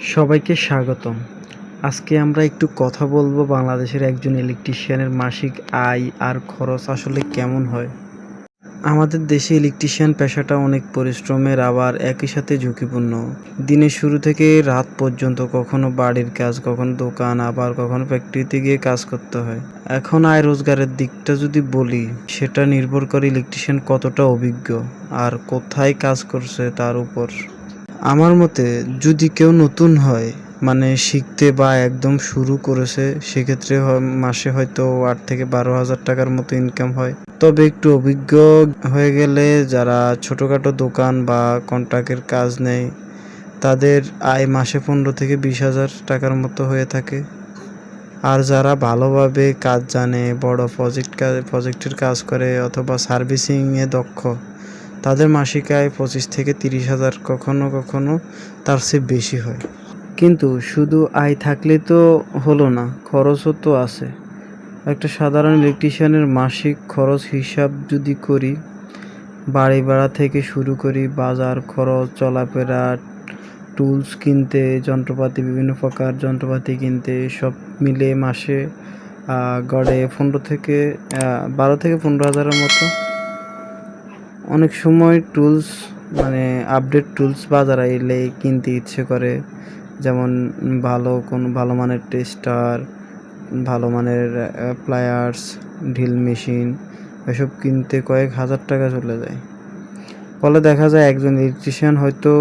সবাইকে স্বাগতম। আজকে আমরা একটু কথা বলব বাংলাদেশের একজন ইলেকট্রিশিয়ানের মাসিক আয় আর খরচ আসলে কেমন হয়। আমাদের দেশে ইলেকট্রিশিয়ান পেশাটা অনেক পরিশ্রমের আবার একই সাথে ঝুঁকিপূর্ণ। দিনের শুরু থেকে রাত পর্যন্ত কখনো বাড়ির কাজ, কখনো দোকান, আবার কখনো ফ্যাক্টরিতে গিয়ে কাজ করতে হয়। এখন আয় রোজগারের দিকটা যদি বলি, সেটা নির্ভর করে ইলেকট্রিশিয়ান কতটা অভিজ্ঞ আর কোথায় কাজ করছে তার উপর। আমার মতে যদি কেউ নতুন হয় মানে শিখতে বা একদম শুরু করেছে, সেক্ষেত্রে মাসে হয়তো আট থেকে বারো হাজার টাকার মতো ইনকাম হয়। তবে একটু অভিজ্ঞ হয়ে গেলে যারা ছোটোখাটো দোকান বা কন্ট্রাক্টের কাজ নেয়, তাদের আয় মাসে পনেরো থেকে বিশ হাজার টাকার মতো হয়ে থাকে। আর যারা ভালোভাবে কাজ জানে, বড় প্রজেক্ট প্রজেক্টের কাজ করে অথবা সার্ভিসিংয়ে দক্ষ তাদের মাসিক আয় পঁচিশ থেকে তিরিশ হাজার কখনো কখনো তার চেয়ে বেশি হয়। কিন্তু শুধু আয় থাকলে তো হলো না, খরচও তো আছে। একটা সাধারণ ইলেকট্রিশিয়ানের মাসিক খরচ হিসাব যদি করি, বাড়ি ভাড়া থেকে শুরু করি, বাজার খরচ, চলাফেরা টুলস কিনতে, যন্ত্রপাতি বিভিন্ন প্রকার যন্ত্রপাতি কিনতে, সব মিলে মাসে গড়ে পনেরো থেকে বারো থেকে পনেরো হাজারের মতো অনেক সময় টুলস মানে আপডেট টুলস বাজারে এলে কিনতে ইচ্ছে করে। যেমন ভালো কোনো ভালো মানের টেস্টার ভালো মানের প্লায়ার্স ঢিল মেশিন এসব কিনতে কয়েক হাজার টাকা চলে যায়। ফলে দেখা যায় একজন ইলেকট্রিশিয়ান হয়তো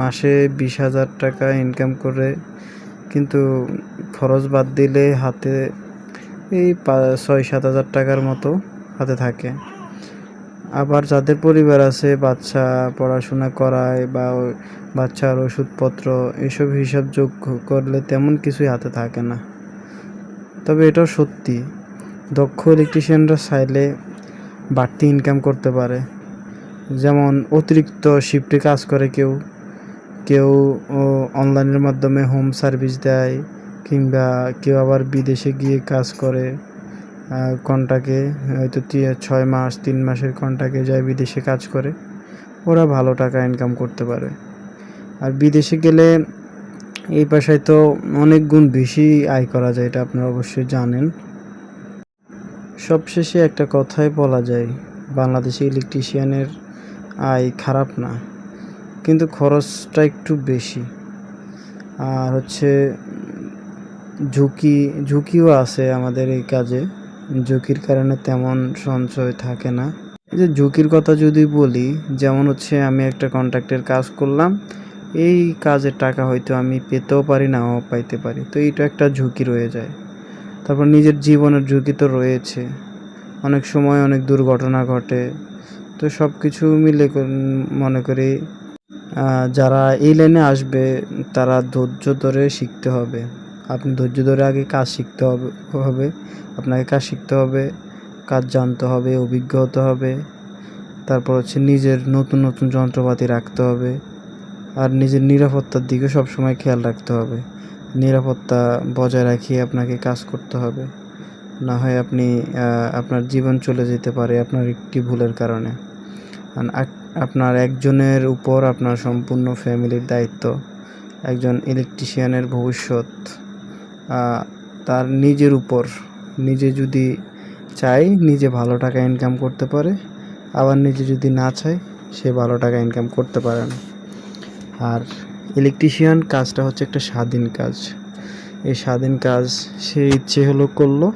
মাসে বিশ হাজার টাকা ইনকাম করে, কিন্তু খরচ বাদ দিলে হাতে এই ছয় সাত হাজার টাকার মতো হাতে থাকে। আবার যাদের পরিবার আছে, বাচ্চা পড়াশোনা করায় বা বাচ্চার ওষুধপত্র, এসব হিসাব যোগ করলে তেমন কিছুই হাতে থাকে না। তবে এটাও সত্যি, দক্ষ ইলেকট্রিশিয়ানরা চাইলে বাড়তি ইনকাম করতে পারে। যেমন অতিরিক্ত শিফটে কাজ করে কেউ কেউ অনলাইনের মাধ্যমে হোম সার্ভিস দেয়, কিংবা কেউ আবার বিদেশে গিয়ে কাজ করে। কন্টাকে হয়তো ছয় মাস, তিন মাসের কন্টাকে যায় বিদেশে কাজ করে, ওরা ভালো টাকা ইনকাম করতে পারে। আর বিদেশে গেলে এই পেশায় তো অনেক গুণ বেশি আয় করা যায়, এটা আপনারা অবশ্যই জানেন। সবশেষে একটা কথাই বলা যায়, বাংলাদেশে ইলেকট্রিশিয়ানের আয় খারাপ না, কিন্তু খরচটা একটু বেশি। আর হচ্ছে ঝুঁকি, ঝুঁকিও আছে আমাদের এই কাজে। ঝুঁকির কারণে তেমন সঞ্চয় থাকে না। এই যে ঝুঁকির কথা যদি বলি, যেমন হচ্ছে আমি একটা কন্ট্রাক্টের কাজ করলাম, এই কাজের টাকা হয়তো আমি পেতেও পারি নাও পাইতে পারি। তো এইটা একটা ঝুঁকি রয়ে যায়। তারপর নিজের জীবনের ঝুঁকি তো রয়েছে। অনেক সময় অনেক দুর্ঘটনা ঘটে। তো সব কিছু মিলে মনে করি যারা এই লাইনে আসবে, তারা ধৈর্য ধরে শিখতে হবে। আপনি ধৈর্য ধরে আগে কাজ শিখতে হবে হবে। আপনাকে কাজ শিখতে হবে, কাজ জানতে হবে, অভিজ্ঞ হতে হবে। তারপর হচ্ছে নিজের নতুন নতুন যন্ত্রপাতি রাখতে হবে। আর নিজের নিরাপত্তার দিকে সবসময় খেয়াল রাখতে হবে। নিরাপত্তা বজায় রাখিয়ে আপনাকে কাজ করতে হবে। না হয় আপনি আপনার জীবন চলে যেতে পারে আপনার একটি ভুলের কারণে। আপনার একজনের উপর আপনার সম্পূর্ণ ফ্যামিলির দায়িত্ব। একজন ইলেকট্রিশিয়ানের ভবিষ্যৎ। তার নিজের উপর। নিজে যদি চাই নিজে ভালো টাকা ইনকাম করতে পারে। আবার নিজে যদি না চায়, সে ভালো টাকা ইনকাম করতে পারে না। আর ইলেকট্রিশিয়ান কাজটা হচ্ছে একটা স্বাধীন কাজ। এই স্বাধীন কাজ সে ইচ্ছে হলো করল,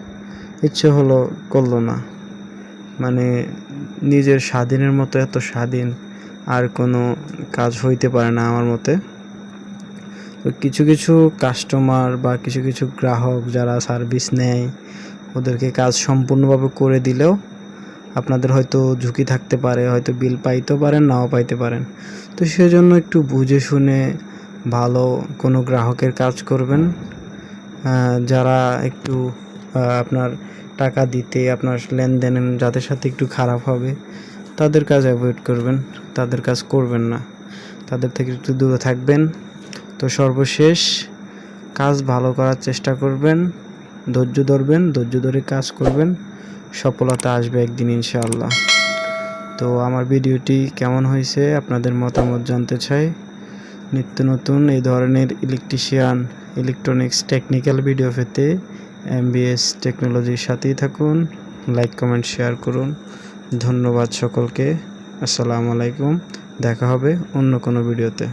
ইচ্ছে হলো করল না। মানে নিজের স্বাধীনের মতো এত স্বাধীন, আর কোনো কাজ হইতে পারে না আমার মতে। তো কিছু কিছু কাস্টমার বা কিছু কিছু গ্রাহক যারা সার্ভিস নেয়, ওদেরকে কাজ সম্পূর্ণভাবে করে দিলেও আপনাদের হয়তো ঝুঁকি থাকতে পারে, হয়তো বিল পাইতেও পারেন, নাও পাইতে পারেন। তো সেজন্য একটু বুঝে শুনে ভালো কোনো গ্রাহকের কাজ করবেন। যারা একটু আপনার টাকা দিতে, আপনার লেনদেন যাদের সাথে একটু খারাপ হবে, তাদের কাজ অ্যাভয়েড করবেন, তাদের কাজ করবেন না। তাদের থেকে একটু দূরে থাকবেন। তো সর্বশেষ, কাজ ভালো করার চেষ্টা করবেন, ধৈর্য ধরবেন, ধৈর্য ধরে কাজ করবেন, সফলতা আসবে একদিন ইনশাআল্লাহ। তো আমার ভিডিওটি কেমন হয়েছে আপনাদের মতামত জানতে চাই। নিত্য নতুন এই ধরনের ইলেকট্রিশিয়ান, ইলেকট্রনিক্স টেকনিক্যাল ভিডিও পেতে এমবিএস টেকনোলজির সাথেই থাকুন, লাইক, কমেন্ট, শেয়ার করুন। ধন্যবাদ সকলকে, আসসালামু আলাইকুম, দেখা হবে অন্য কোনো ভিডিওতে।